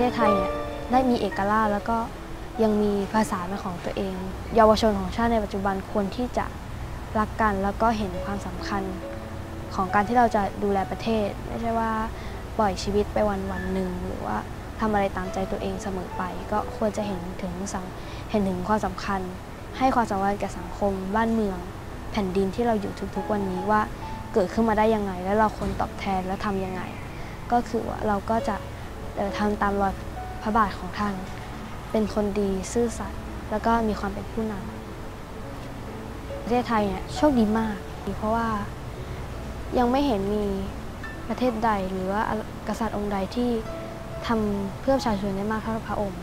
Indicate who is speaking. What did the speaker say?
Speaker 1: เทศไทยเนี่ยได้มีเอกราชแล้วก็ยังมีภาษาเป็นของตัวเอง เยาวชนของชาติในปัจจุบันควรที่จะรักกันแล้วก็เห็นความสำคัญของการที่เราจะดูแลประเทศ ไม่ใช่ว่าปล่อยชีวิตไปวันวันหนึ่งหรือว่าทำอะไรตามใจตัวเองเสมอไป ก็ควรจะเห็นถึงสังเห็นถึงความสำคัญ ให้ความสำคัญแก่สังคม บ้านเมือง แผ่นดินที่เราอยู่ทุกๆวันนี้ว่าเกิดขึ้นมาได้ยังไง แล้วเราควรตอบแทนและทำยังไง ก็คือว่าเราก็จะ ทำตามรอยพระบาทของท่าน เป็นคนดีซื่อสัตย์แล้วก็มีความเป็นผู้นำประเทศไทยเนี่ยโชคดีมาก เพราะว่ายังไม่เห็นมีประเทศใดหรือว่ากษัตริย์องค์ใดที่ทำเพื่อประชาชนได้มากเท่าพระองค์